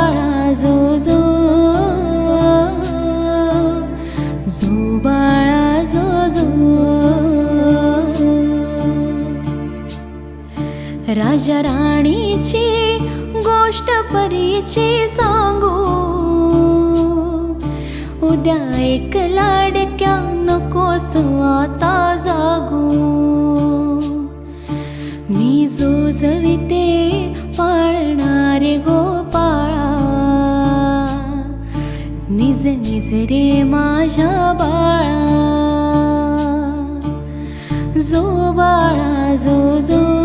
बाळा जो जो जो जो जो. राजा राणीची गोष्ट परीची सांगू. उद्या एक लाडक्या नकोस आता जागू. मी जोजविते रे माझ्या बाळा जो बाळा जो जो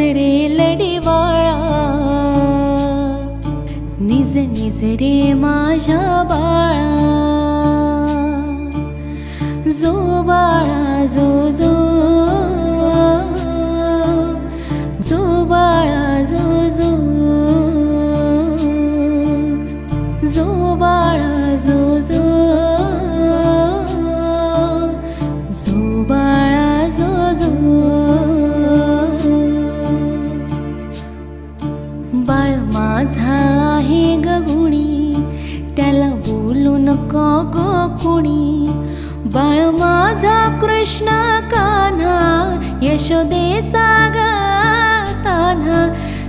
रे लढिवाळा. निज निज रे माझ्या बाळा.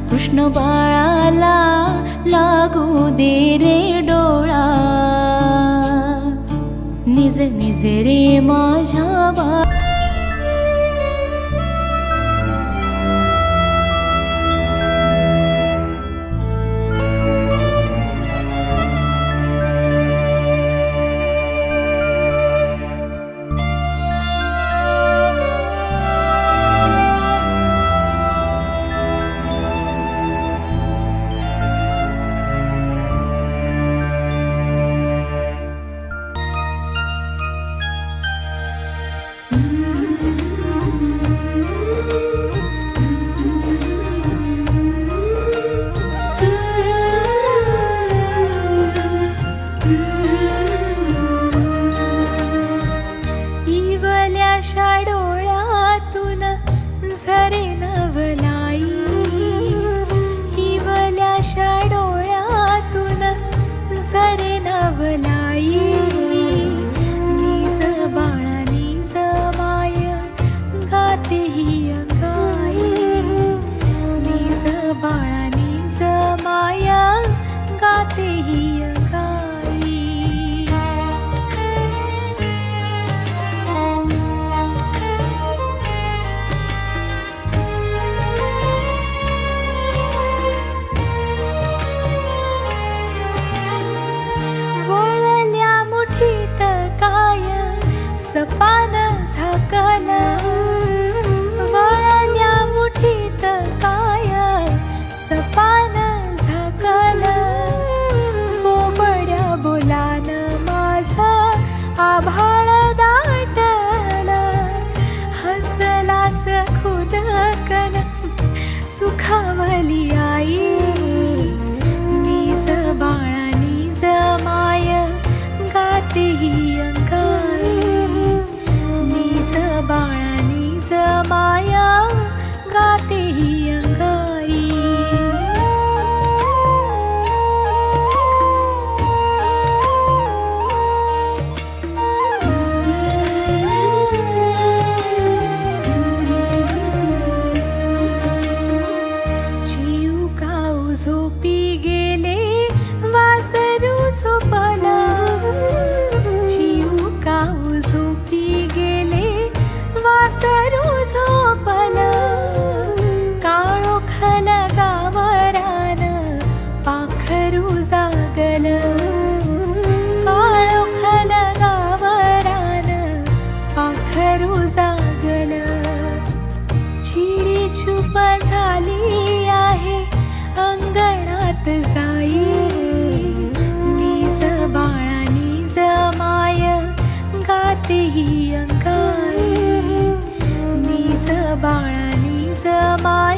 কৃষ্ণ বাড়ালা লাগু দেরে ডোড়া। নিজে নিজে রে মাঝা वाटतेही अंगाई निज बाळा निज मा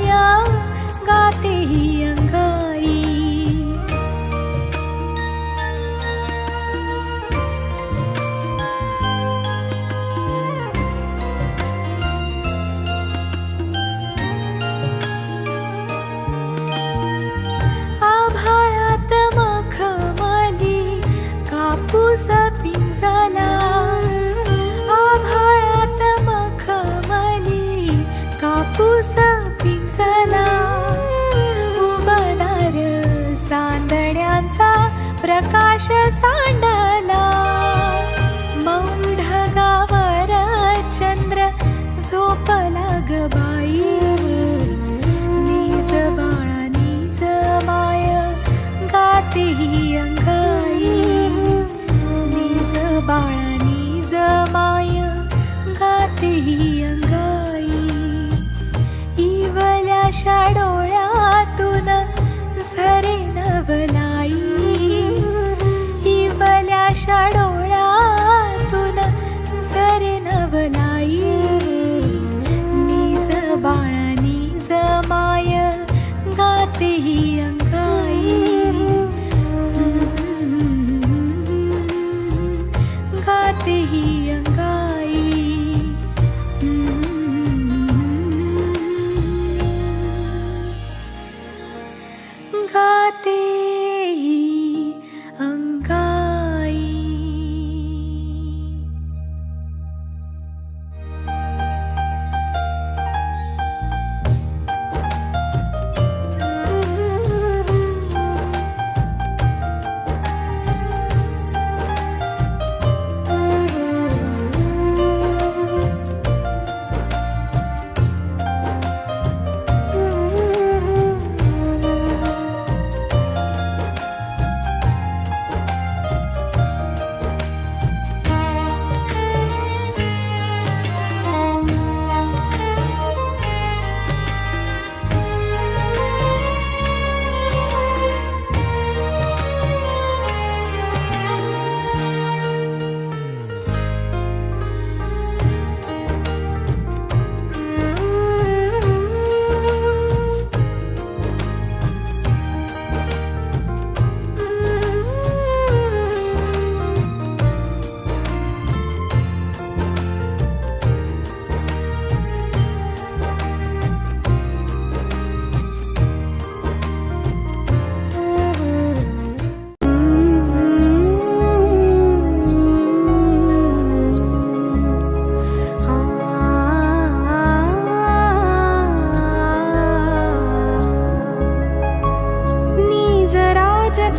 சாண்டா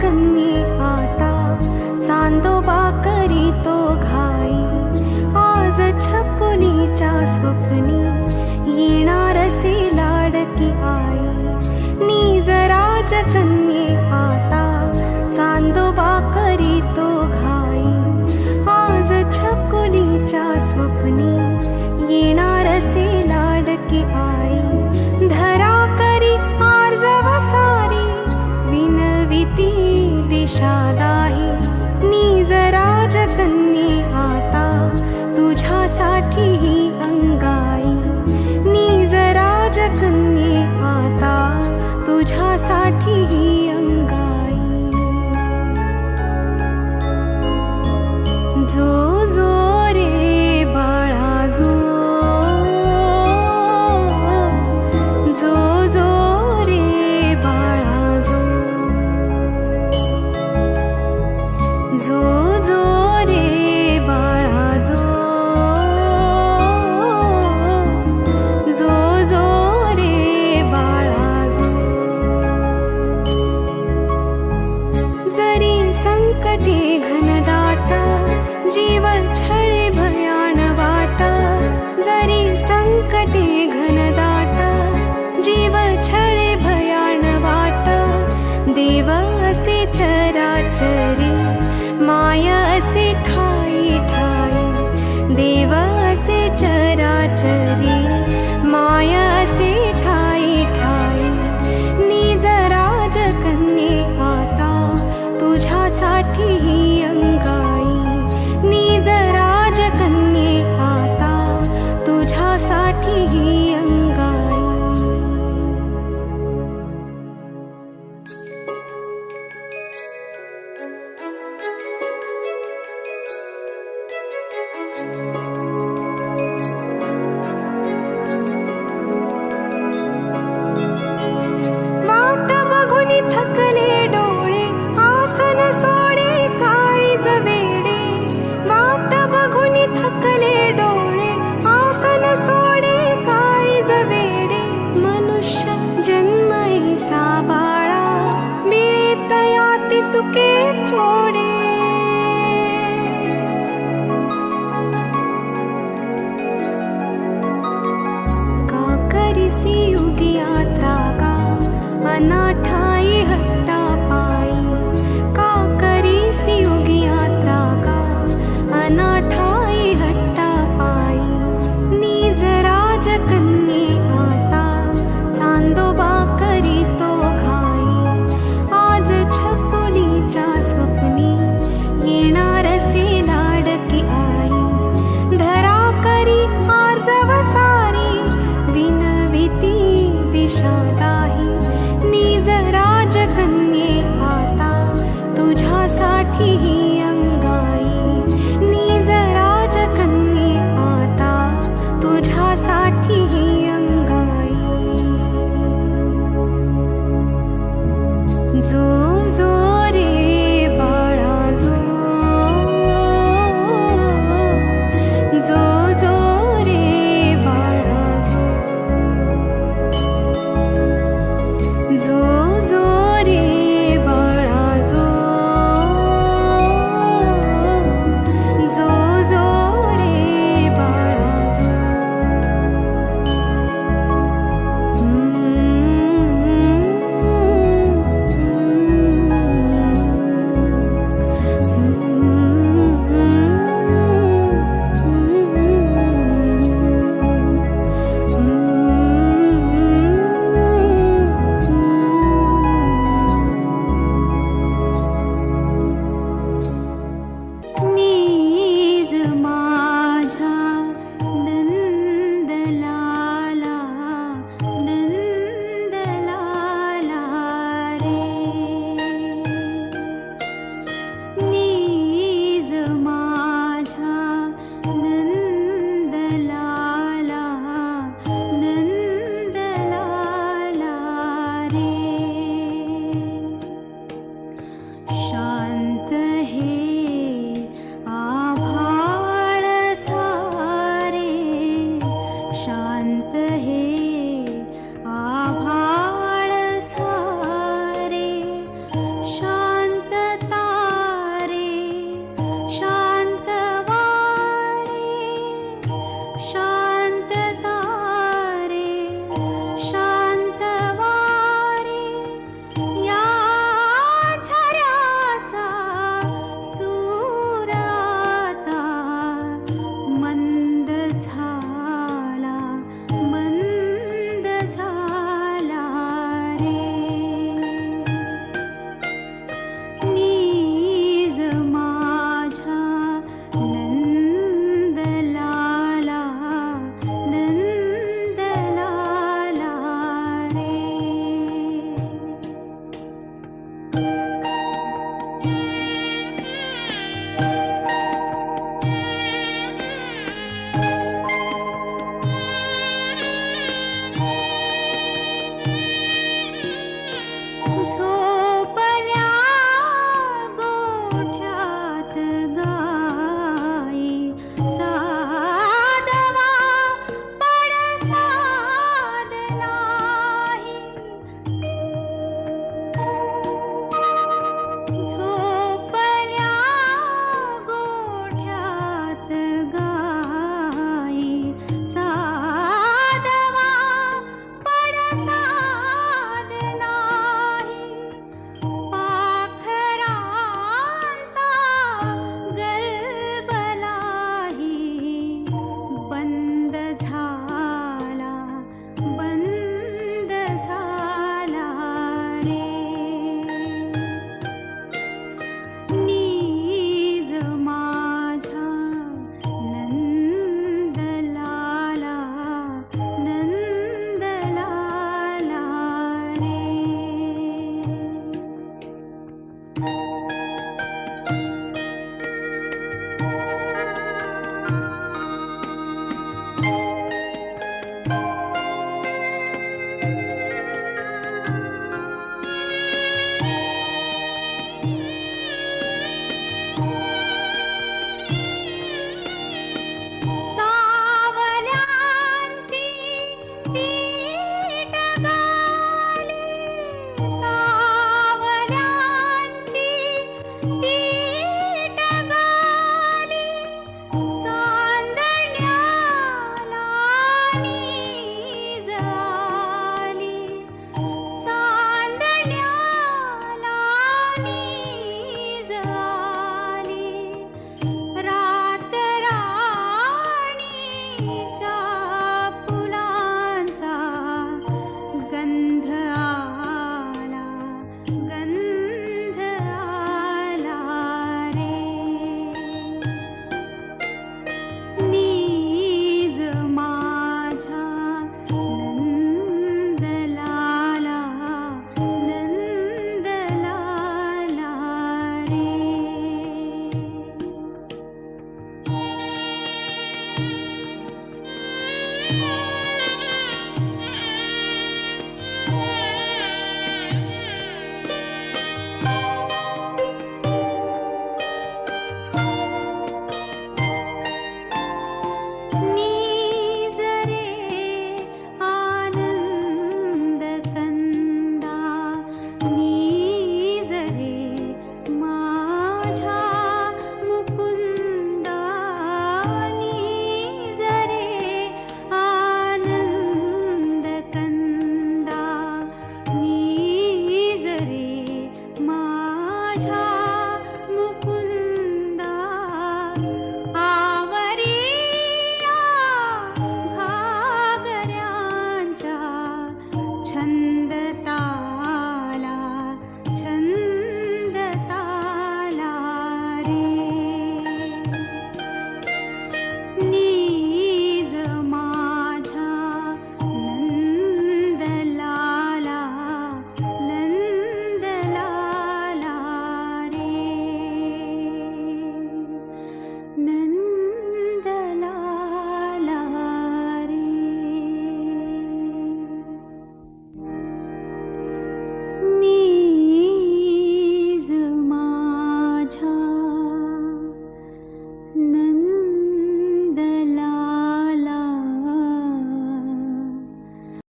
कन्ये आता चांदोबा करी तो घाई. आज छकुलीच्या स्वप्नी येणार से लाडकी आई. नीज राजकन्ये आ